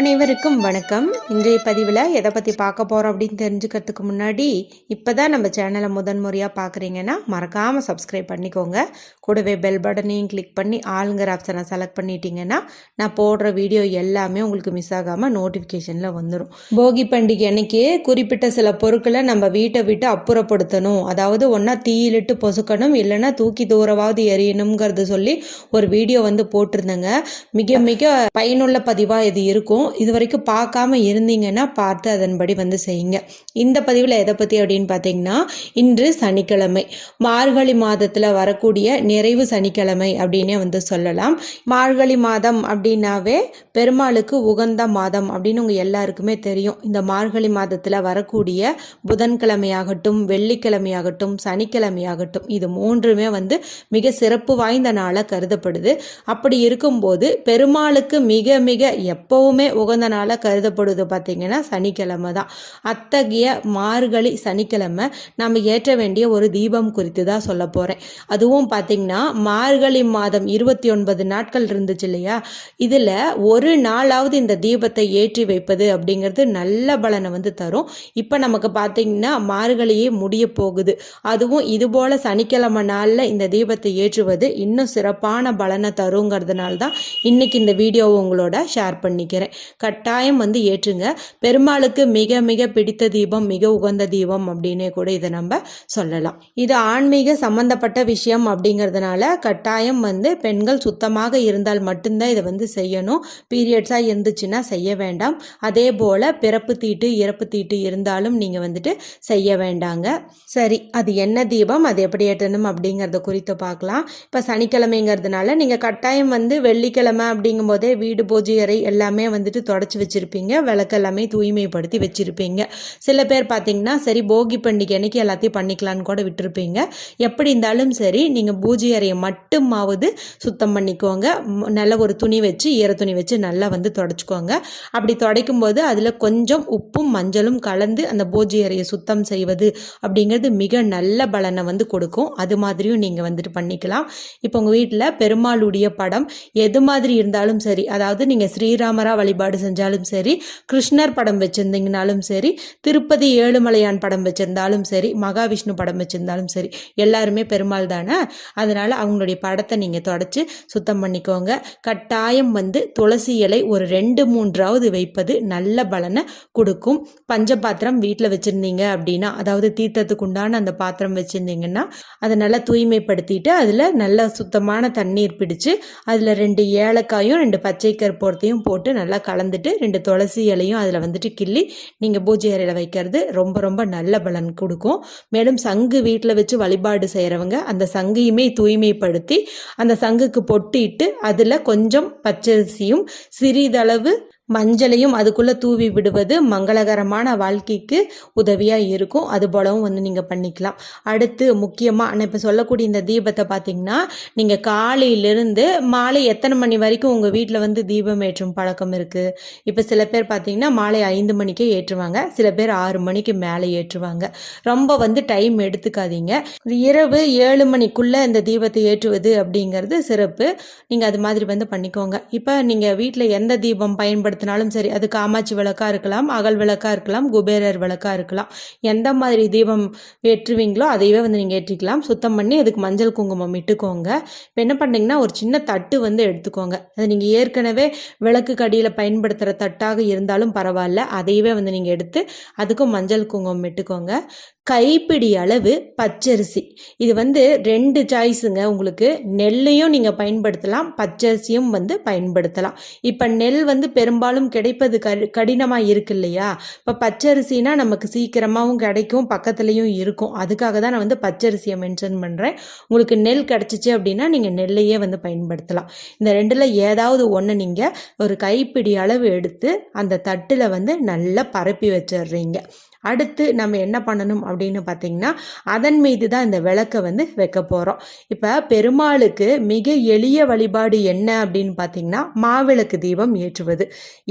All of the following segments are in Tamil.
அனைவருக்கும் வணக்கம். இன்றைய பதிவில் எதை பற்றி பார்க்க போகிறோம் அப்படின்னு தெரிஞ்சுக்கிறதுக்கு முன்னாடி இப்போ தான் நம்ம சேனலை முதன்முறையாக பார்க்குறீங்கன்னா மறக்காமல் சப்ஸ்கிரைப் பண்ணிக்கோங்க. கூடவே பெல் பட்டனையும் கிளிக் பண்ணி ஆளுங்கிற ஆப்ஷனை செலக்ட் பண்ணிட்டீங்கன்னா நான் போடுற வீடியோ எல்லாமே உங்களுக்கு மிஸ் ஆகாமல் நோட்டிஃபிகேஷனில் வந்துடும் போகி பண்டிகை அன்னைக்கு குறிப்பிட்ட சில பொருட்களை நம்ம வீட்டை விட்டு அப்புறப்படுத்தணும். அதாவது ஒன்றா தீயிலிட்டு பொசுக்கணும் இல்லைன்னா தூக்கி தூரவாவது எறியணுங்கிறது சொல்லி ஒரு வீடியோ வந்து போட்டிருந்தேங்க. மிக மிக பயனுள்ள பதிவாக இது இருக்கும். இது வரைக்கும் பார்க்காம இருந்தீங்கன்னா பார்த்து அதன்படி வந்து செய்யுங்க. இந்த பதிவில் எதை பற்றி அப்படின்னு பார்த்தீங்கன்னா இன்று சனிக்கிழமை மார்கழி மாதத்தில் வரக்கூடிய நிறைவு சனிக்கிழமை அப்படின்னே வந்து சொல்லலாம். மார்கழி மாதம் அப்படின்னாவே பெருமாளுக்கு உகந்த மாதம் அப்படின்னு உங்கள் எல்லாருக்குமே தெரியும். இந்த மார்கழி மாதத்தில் வரக்கூடிய புதன்கிழமையாகட்டும் வெள்ளிக்கிழமையாகட்டும் சனிக்கிழமையாகட்டும் இது மூன்றுமே வந்து மிக சிறப்பு வாய்ந்த நாளாக கருதப்படுது. அப்படி இருக்கும்போது பெருமாளுக்கு மிக மிக எப்பவுமே உகந்த நாளாக கருதப்படுவது பார்த்திங்கன்னா சனிக்கிழமை தான். அத்தகைய மார்கழி சனிக்கிழமை நம்ம ஏற்ற வேண்டிய ஒரு தீபம் குறித்து தான் சொல்ல போகிறேன் அதுவும் பார்த்திங்கன்னா மார்கழி மாதம் இருபத்தி ஒன்பது நாட்கள் இருந்துச்சு இல்லையா? இதில் ஒரு நாளாவது இந்த தீபத்தை ஏற்றி வைப்பது அப்படிங்கிறது நல்ல பலனை வந்து தரும். இப்போ நமக்கு பார்த்திங்கன்னா மார்கழியே முடிய போகுது. அதுவும் இதுபோல் சனிக்கிழமை நாளில் இந்த தீபத்தை ஏற்றுவது இன்னும் சிறப்பான பலனை தருங்கிறதுனால தான் இன்றைக்கி இந்த வீடியோவை உங்களோட ஷேர் பண்ணிக்கிறேன். கட்டாயம் வந்து ஏற்றுங்க. பெருமாளுக்கு மிக மிக பிடித்த தீபம் மிக உகந்த தீபம் அப்படின்னே கூட இதை நம்ம சொல்லலாம். இது ஆன்மீக சம்பந்தப்பட்ட விஷயம் அப்படிங்கிறதுனால கட்டாயம் வந்து பெண்கள் சுத்தமாக இருந்தால் மட்டும்தான் இதை வந்து செய்யணும். பீரியட்ஸாக இருந்துச்சுன்னா செய்ய வேண்டாம். அதே போல் பிறப்பு தீட்டு இறப்பு தீட்டு இருந்தாலும் நீங்கள் வந்துட்டு செய்ய வேண்டாங்க. சரி அது என்ன தீபம் அது எப்படி ஏற்றணும் அப்படிங்கிறத குறித்து பார்க்கலாம். இப்போ சனிக்கிழமைங்கிறதுனால நீங்கள் கட்டாயம் வந்து வெள்ளிக்கிழமை அப்படிங்கும் போதே வீடு பூஜை அறை எல்லாமே வந்துட்டு தொடச்சி வச்சுருப்பீங்க. விளக்கெல்லாமே தூய்மைப்படுத்தி வச்சுருப்பீங்க. சில பேர் பார்த்தீங்கன்னா சரி போகி பண்டிகை அன்னைக்கு எல்லாத்தையும் பண்ணிக்கலான்னு கூட விட்டுருப்பீங்க. எப்படி இருந்தாலும் சரி நீங்கள் பூஜை அறையை மட்டுமாவது சுத்தம் பண்ணிக்கோங்க. நல்ல ஒரு துணி வச்சு ஈர துணி வச்சு நல்லா வந்து தொடச்சிக்கோங்க. அப்படி துடைக்கும் போது அதில் கொஞ்சம் உப்பும் மஞ்சளும் கலந்து அந்த பூஜை அறையை சுத்தம் செய்வது அப்படிங்கிறது மிக நல்ல பலனை வந்து கொடுக்கும். அது மாதிரியும் நீங்கள் வந்துட்டு பண்ணிக்கலாம். இப்போ உங்கள் வீட்டில் பெருமாளுடைய படம் எது மாதிரி இருந்தாலும் சரி அதாவது நீங்கள் ஸ்ரீராமரா வழிபாடு செஞ்சாலும் சரி கிருஷ்ணர் படம் வச்சுருந்தீங்கனாலும் சரி திருப்பதி ஏழுமலையான் படம் வச்சுருந்தாலும் சரி மகாவிஷ்ணு படம் வச்சுருந்தாலும் சரி எல்லாருமே பெருமாள் தானே? அதனால் அவங்களுடைய படத்தை நீங்கள் தொடச்சி சுத்தம் பண்ணிக்கோங்க. கட்டாயம் வந்து துளசி இலை ஒரு ரெண்டு மூன்றாவது வைப்பது நல்ல பலனை கொடுக்கும். பஞ்ச பாத்திரம் வீட்டில் வச்சுருந்தீங்க அப்படின்னா அதாவது தீர்த்தத்துக்கு உண்டான அந்த பாத்திரம் வச்சுருந்தீங்கன்னா அதை நல்லா தூய்மைப்படுத்திட்டு அதில் நல்லா சுத்தமான தண்ணீர் பிடிச்சு அதில் ரெண்டு ஏலக்காயும் ரெண்டு பச்சை கற்பூரத்தையும் போட்டு நல்லா கலந்துட்டு ரெண்டு துளசி இலையும் அதில் வந்துட்டு கிள்ளி நீங்கள் பூஜை அறையில் வைக்கிறது ரொம்ப ரொம்ப நல்ல பலன் கொடுக்கும். மேலும் சங்கு வீட்டில் வச்சு வழிபாடு செய்கிறவங்க அந்த சங்கையுமே தூய்மைப்படுத்தி அந்த சங்குக்கு பொட்டிட்டு அதில் கொஞ்சம் பச்சரிசியும் சிறிதளவு மஞ்சளையும் அதுக்குள்ளே தூவி விடுவது மங்களகரமான வாழ்க்கைக்கு உதவியாக இருக்கும். அது போலவும் வந்து நீங்கள் பண்ணிக்கலாம். அடுத்து முக்கியமாக நான் இப்போ சொல்லக்கூடிய இந்த தீபத்தை பார்த்தீங்கன்னா நீங்கள் காலையிலிருந்து மாலை எத்தனை மணி வரைக்கும் உங்கள் வீட்டில் வந்து தீபம் ஏற்றும் பழக்கம் இருக்குது இப்போ சில பேர் பார்த்தீங்கன்னா மாலை ஐந்து மணிக்கே ஏற்றுவாங்க. சில பேர் ஆறு மணிக்கு மேலே ஏற்றுவாங்க. ரொம்ப வந்து டைம் எடுத்துக்காதீங்க. இரவு ஏழு மணிக்குள்ளே இந்த தீபத்தை ஏற்றுவது அப்படிங்கிறது சிறப்பு. நீங்கள் அது மாதிரி வந்து பண்ணிக்கோங்க. இப்போ நீங்கள் வீட்டில் எந்த தீபம் பயன்படுத்த பயன்படுத்தினாலும் சரி அது காமாட்சி விளக்காக இருக்கலாம் அகல் விளக்காக இருக்கலாம் குபேரர் விளக்காக இருக்கலாம். எந்த மாதிரி தீபம் ஏற்றுவீங்களோ அதையவே வந்து நீங்கள் ஏற்றிக்கலாம். சுத்தம் பண்ணி அதுக்கு மஞ்சள் குங்குமம் இட்டுக்கோங்க. இப்போ என்ன பண்ணிங்கன்னா ஒரு சின்ன தட்டு வந்து எடுத்துக்கோங்க. அது நீங்கள் ஏற்கனவே விளக்கு கடியில் பயன்படுத்துகிற தட்டாக இருந்தாலும் பரவாயில்ல அதையவே வந்து நீங்கள் எடுத்து அதுக்கும் மஞ்சள் குங்குமம் இட்டுக்கோங்க. கைப்பிடி அளவு பச்சரிசி. இது வந்து ரெண்டு சாய்ஸுங்க உங்களுக்கு நெல்லையும் நீங்கள் பயன்படுத்தலாம் பச்சரிசியும் வந்து பயன்படுத்தலாம். இப்போ நெல் வந்து பெரும்பாலும் கிடைப்பது கடினமாக இருக்கு இல்லையா? இப்போ பச்சரிசினா நமக்கு சீக்கிரமாகவும் கிடைக்கும் பக்கத்துலேயும் இருக்கும். அதுக்காக தான் நான் வந்து பச்சரிசியை மென்ஷன் பண்ணுறேன் உங்களுக்கு நெல் கிடச்சிச்சு அப்படின்னா நீங்கள் நெல்லையே வந்து பயன்படுத்தலாம். இந்த ரெண்டில் ஏதாவது ஒன்று நீங்கள் ஒரு கைப்பிடி அளவு எடுத்து அந்த தட்டில் வந்து நல்லா பரப்பி வச்சிடுறீங்க. அடுத்து நம்ம என்ன பண்ணணும் அப்படின்னு பார்த்தீங்கன்னா அதன் மீது தான் இந்த விளக்கை வந்து வைக்க போகிறோம் இப்போ பெருமாளுக்கு மிக எளிய வழிபாடு என்ன அப்படின்னு பார்த்தீங்கன்னா மாவிளக்கு தீபம் ஏற்றுவது.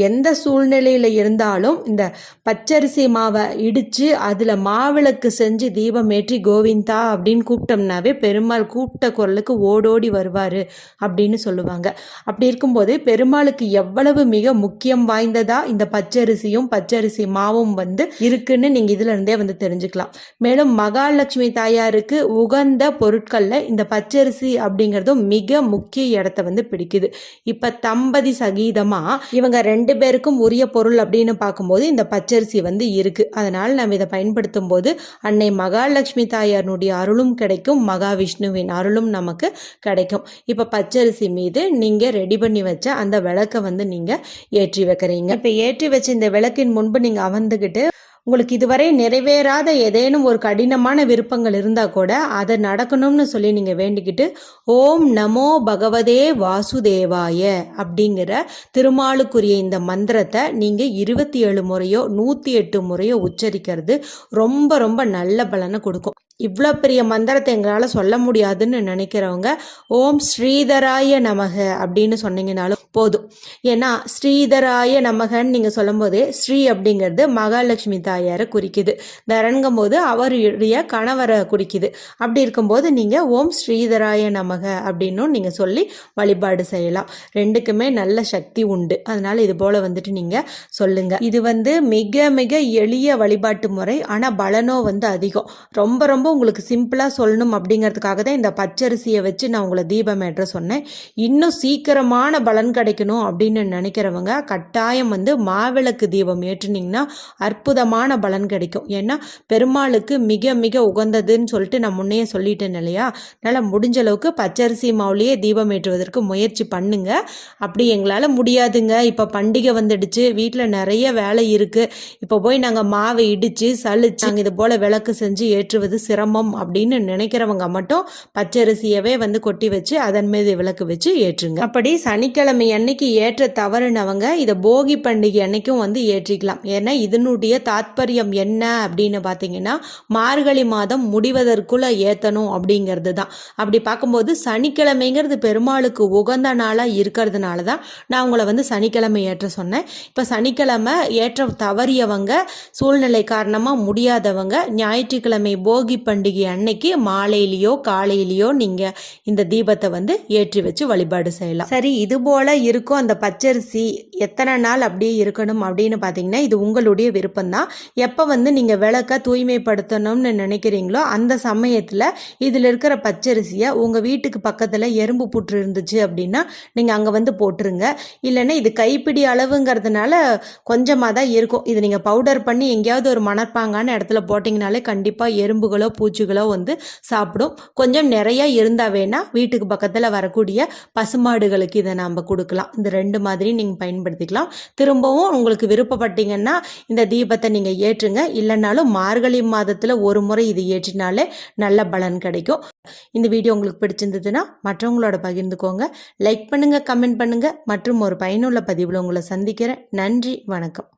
எந்த சூழ்நிலையில் இருந்தாலும் இந்த பச்சரிசி மாவை இடித்து அதில் மாவிளக்கு செஞ்சு தீபம் ஏற்றி கோவிந்தா அப்படின்னு கூப்பிட்டோம்னாவே பெருமாள் கூப்பிட்ட குரலுக்கு ஓடோடி வருவார் அப்படின்னு சொல்லுவாங்க. அப்படி இருக்கும்போது பெருமாளுக்கு எவ்வளவு மிக முக்கியம் வாய்ந்ததா இந்த பச்சரிசியும் பச்சரிசி மாவும் வந்து இருக்குன்னு நீங்கள் இதுல இருந்தே வந்து தெரிஞ்சுக்கலாம். மேலும் மகாலட்சுமி தாயாருக்கு உகந்த பொருட்களில் இந்த பச்சரிசி அப்படிங்கிறதும் மிக முக்கிய இடத்த வந்து பிடிக்குது. இப்போ தம்பதி சகீதமாக இவங்க ரெண்டு பேருக்கும் உரிய பொருள் அப்படின்னு பார்க்கும்போது இந்த பச்சரிசி வந்து இருக்குது அதனால் நம்ம இதை பயன்படுத்தும் போது அன்னை மகாலட்சுமி தாயாருடைய அருளும் கிடைக்கும் மகாவிஷ்ணுவின் அருளும் நமக்கு கிடைக்கும். இப்போ பச்சரிசி மீது நீங்கள் ரெடி பண்ணி வச்ச அந்த விளக்கை வந்து நீங்கள் ஏற்றி வைக்கிறீங்க. இப்போ ஏற்றி வச்ச இந்த விளக்கின் முன்பு நீங்கள் அமர்ந்துக்கிட்டு உங்களுக்கு இதுவரை நிறைவேறாத ஏதேனும் ஒரு கடினமான விருப்பங்கள் இருந்தால் கூட அதை நடக்கணும்னு சொல்லி நீங்கள் வேண்டிக்கிட்டு ஓம் நமோ பகவதே வாசுதேவாய அப்படிங்கிற திருமாலுக்குரிய இந்த மந்திரத்தை நீங்கள் இருபத்தி ஏழு முறையோ நூற்றி எட்டு முறையோ உச்சரிக்கிறது ரொம்ப ரொம்ப நல்ல பலனை கொடுக்கும். இவ்வளோ பெரிய மந்திரத்தை எங்களால் சொல்ல முடியாதுன்னு நினைக்கிறவங்க ஓம் ஸ்ரீதராய நமக அப்படின்னு சொன்னீங்கனாலும் போதும். ஏன்னா ஸ்ரீதராய நமகன்னு நீங்கள் சொல்லும்போதே ஸ்ரீ அப்படிங்கிறது மகாலட்சுமி தாயாரை குறிக்குது. தரங்கும் போது அவருடைய கணவரை குறிக்குது. அப்படி இருக்கும்போது நீங்கள் ஓம் ஸ்ரீதராய நமக அப்படின்னும் நீங்கள் சொல்லி வழிபாடு செய்யலாம். ரெண்டுக்குமே நல்ல சக்தி உண்டு. அதனால் இது போல் வந்துட்டு நீங்கள் சொல்லுங்கள் இது வந்து மிக மிக எளிய வழிபாட்டு முறை. ஆனால் பலனோ வந்து அதிகம். ரொம்ப ரொம்ப உங்களுக்கு சிம்பிளாக சொல்லணும் அப்படிங்கிறதுக்காக தான் இந்த பச்சரிசியை வச்சு நான் உங்களை தீபம் ஏற்ற சொன்னேன். இன்னும் சீக்கிரமான பலன் கிடைக்கணும் அப்படின்னு நினைக்கிறவங்க கட்டாயம் வந்து மாவிளக்கு தீபம் ஏற்றுனீங்கன்னா அற்புதமான பலன் கிடைக்கும். ஏன்னா பெருமாளுக்கு மிக மிக உகந்ததுன்னு சொல்லிட்டு நான் முன்னையே சொல்லிட்டேன் இல்லையா? அதனால் முடிஞ்ச அளவுக்கு பச்சரிசி மாவுலேயே தீபம் ஏற்றுவதற்கு முயற்சி பண்ணுங்க. அப்படி எங்களால் முடியாதுங்க. இப்போ பண்டிகை வந்துடுச்சு. வீட்டில் நிறைய வேலை இருக்குது இப்போ போய் நாங்கள் மாவை இடித்து சளிச்சு நாங்கள் இது போல் விளக்கு செஞ்சு ஏற்றுவது சிரமம் அப்படின்னு நினைக்கிறவங்க மட்டும் பச்சரிசியவே வந்து கொட்டி வச்சு அதன் மீது விளக்கு வச்சு ஏற்றுங்க. அப்படி சனிக்கிழமை அன்னைக்கு ஏற்ற தவறுனவங்க இதை போகி பண்டிகை அன்னைக்கும் வந்து ஏற்றிக்கலாம். ஏன்னா இதனுடைய தாத்பரியம் என்ன அப்படின்னு பார்த்தீங்கன்னா மார்கழி மாதம் முடிவதற்குள்ள ஏற்றணும் அப்படிங்கிறது தான். அப்படி பார்க்கும்போது சனிக்கிழமைங்கிறது பெருமாளுக்கு உகந்த நாளாக இருக்கிறதுனால தான் நான் உங்களை வந்து சனிக்கிழமை ஏற்ற சொன்னேன். இப்போ சனிக்கிழமை ஏற்ற தவறியவங்க சூழ்நிலை காரணமாக முடியாதவங்க ஞாயிற்றுக்கிழமை போகி பண்டிகை அன்னைக்கு மாலையிலேயோ காலையிலையோ நீங்கள் இந்த தீபத்தை வந்து ஏற்றி வச்சு வழிபாடு செய்யலாம். சரி இது போல இருக்கும் அந்த பச்சரிசி எத்தனை நாள் அப்படியே இருக்கணும் அப்படின்னு பார்த்தீங்கன்னா இது உங்களுடைய விருப்பம்தான். எப்போ வந்து நீங்கள் விளக்க தூய்மைப்படுத்தணும்னு நினைக்கிறீங்களோ அந்த சமயத்தில் இதில் இருக்கிற பச்சரிசியை உங்கள் வீட்டுக்கு பக்கத்தில் எறும்பு புற்று இருந்துச்சு அப்படின்னா நீங்கள் அங்கே வந்து போட்டுருங்க. இல்லைன்னா இது கைப்பிடி அளவுங்கிறதுனால கொஞ்சமாக தான் இருக்கும். இது நீங்கள் பவுடர் பண்ணி எங்கேயாவது ஒரு மணற்பாங்கான இடத்துல போட்டிங்கனாலே கண்டிப்பாக எறும்புகளோ பூச்சிகளோ வந்து சாப்பிடும். கொஞ்சம் நிறையா இருந்தால் வேணால் வீட்டுக்கு பக்கத்தில் வரக்கூடிய பசுமாடுகளுக்கு இதை நாம் கொடுக்கலாம். இந்த ரெண்டு மாதிரி நீங்கள் பயன்படுத்திக்கலாம். திரும்பவும் உங்களுக்கு விருப்பப்பட்டீங்கன்னா இந்த தீபத்தை நீங்கள் ஏற்றுங்க. இல்லைனாலும் மார்கழி மாதத்தில் ஒரு முறை இது ஏற்றினாலே நல்ல பலன் கிடைக்கும். இந்த வீடியோ உங்களுக்கு பிடிச்சிருந்ததுன்னா மற்றவங்களோட பகிர்ந்துக்கோங்க. லைக் பண்ணுங்கள் கமெண்ட் பண்ணுங்கள் மற்றும் ஒரு பயனுள்ள பதிவில் உங்களை சந்திக்கிறேன். நன்றி வணக்கம்.